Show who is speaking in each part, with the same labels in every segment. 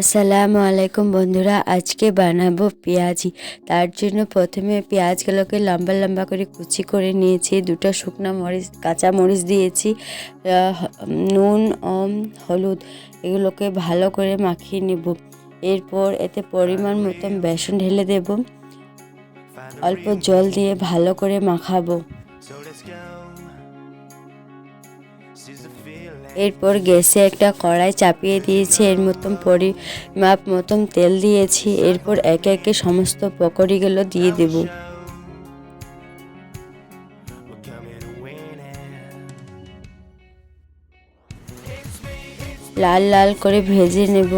Speaker 1: আসসালামু আলাইকুম বন্ধুরা, আজকে বানাবো পেঁয়াজি। তার জন্য প্রথমে পেঁয়াজগুলোকে লম্বা লম্বা করে কুচি করে নিয়েছি। দুটো শুকনো মরিচ, কাঁচা মরিচ দিয়েছি নুন হলুদ, এগুলোকে ভালো করে মাখিয়ে নেব। এরপর এতে পরিমাণ মতন বেসন ঢেলে দেব। অল্প জল দিয়ে ভালো করে মাখাবো। এরপর গ্যাসে একটা কড়াই চাপিয়ে দিয়েছি, এর মতন পরিমাপ মতন তেল দিয়েছি, এরপর একে একে সমস্ত পকোড়িগুলো দিয়ে দেব. লাল লাল করে ভেজে নেব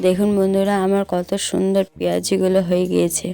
Speaker 1: দেখুন বন্ধুরা আমার কত সুন্দর পেঁয়াজিগুলো হয়ে গিয়েছে।